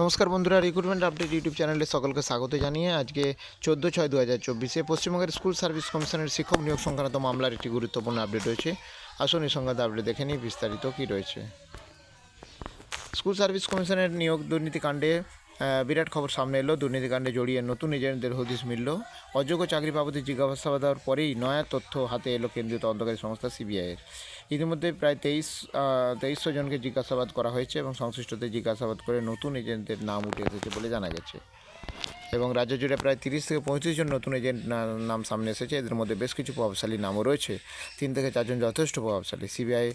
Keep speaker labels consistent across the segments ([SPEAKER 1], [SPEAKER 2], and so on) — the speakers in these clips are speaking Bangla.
[SPEAKER 1] নমস্কার বন্ধুরা রিক্রুটমেন্ট আপডেট ইউটিউব চ্যানেলে সকলকে স্বাগত জানিয়ে আজকে চোদ্দ ছয় দু হাজার চব্বিশে পশ্চিমবঙ্গের স্কুল সার্ভিস কমিশনের শিক্ষক নিয়োগ সংক্রান্ত মামলার একটি গুরুত্বপূর্ণ আপডেট রয়েছে। আসুন এই সংক্রান্ত আপডেট দেখে নিই, বিস্তারিত কী রয়েছে। স্কুল সার্ভিস কমিশনের নিয়োগ দুর্নীতিকাণ্ডে বিরাট খবর সামনে এলো দুর্নীতিকাণ্ডে জড়িয়ে নতুন এজেন্টদের হদিস মিলল। অযোগ্য চাকরি বাবদে জিজ্ঞাসাবাদ দেওয়ার পরেই নয়া তথ্য হাতে এলো কেন্দ্রীয় তদন্তকারী সংস্থা সিবিআইয়ের ইতিমধ্যে প্রায় তেইশ তেইশশো জনকে জিজ্ঞাসাবাদ করা হয়েছে এবং সংশ্লিষ্টদের জিজ্ঞাসাবাদ করে নতুন এজেন্টদের নাম উঠে এসেছে বলে জানা গেছে। এবং রাজ্য জুড়ে প্রায় তিরিশ থেকে পঁয়ত্রিশ জন নতুন এজেন্ট নাম সামনে এসেছে। এদের মধ্যে বেশ কিছু প্রভাবশালী নামও রয়েছে। তিন থেকে চারজন যথেষ্ট প্রভাবশালী। সিবিআই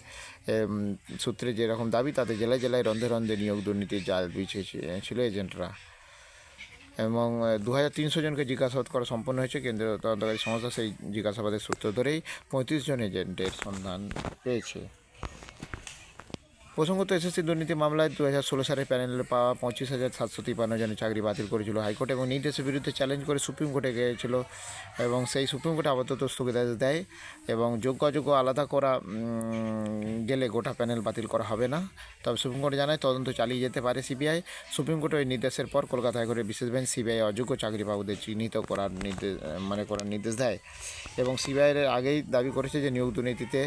[SPEAKER 1] সূত্রে যেরকম দাবি, তাতে জেলায় জেলায় রন্ধে রন্ধে নিয়োগ দুর্নীতির জাল বিছিয়েছিল এজেন্টরা। এবং দু হাজার তিনশো জনকে জিজ্ঞাসাবাদ করা সম্পন্ন হয়েছে। কেন্দ্রীয় তদন্তকারী সংস্থা সেই জিজ্ঞাসাবাদের সূত্র ধরেই পঁয়ত্রিশ জন এজেন্টের সন্ধান পেয়েছে। প্রসঙ্গত এসএসসি দুর্নীতি মামলায় দু হাজার ষোলো সালে প্যানেলে পাওয়া পঁচিশ হাজার সাতশো তিপ্পান্ন জনের চাকরি বাতিল করেছিল হাইকোর্ট এবং নির্দেশের বিরুদ্ধে চ্যালেঞ্জ করে সুপ্রিম কোর্টে গিয়েছিল এবং সেই সুপ্রিম কোর্টে আপাতত স্থগিতাদেশ দেয় এবং যোগ্য অযোগ্য আলাদা করা গেলে গোটা প্যানেল বাতিল করা হবে না। তবে সুপ্রিম কোর্টে জানায় তদন্ত চালিয়ে যেতে পারে সিবিআই। সুপ্রিম কোর্টের ওই নির্দেশের পর কলকাতা হাইকোর্টের বিশেষ বেঞ্চ সিবিআই অযোগ্য চাকরি বাবুদের চিহ্নিত করার নির্দেশ মানে করার নির্দেশ দেয়। এবং সিবিআইয়ের আগেই দাবি করেছে যে নিয়োগ দুর্নীতিতে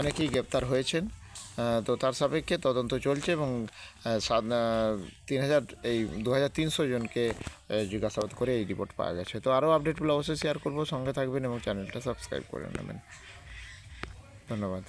[SPEAKER 1] অনেকেই গ্রেপ্তার হয়েছেন। তো তার সাপেক্ষে তদন্ত চলছে এবং তিন হাজার, এই দু হাজার তিনশো জনকে জিজ্ঞাসাবাদ করে এই রিপোর্ট পাওয়া গেছে। তো আরও আপডেটগুলো অবশ্যই শেয়ার করব, সঙ্গে থাকবেন এবং চ্যানেলটা সাবস্ক্রাইব করে নেবেন। ধন্যবাদ।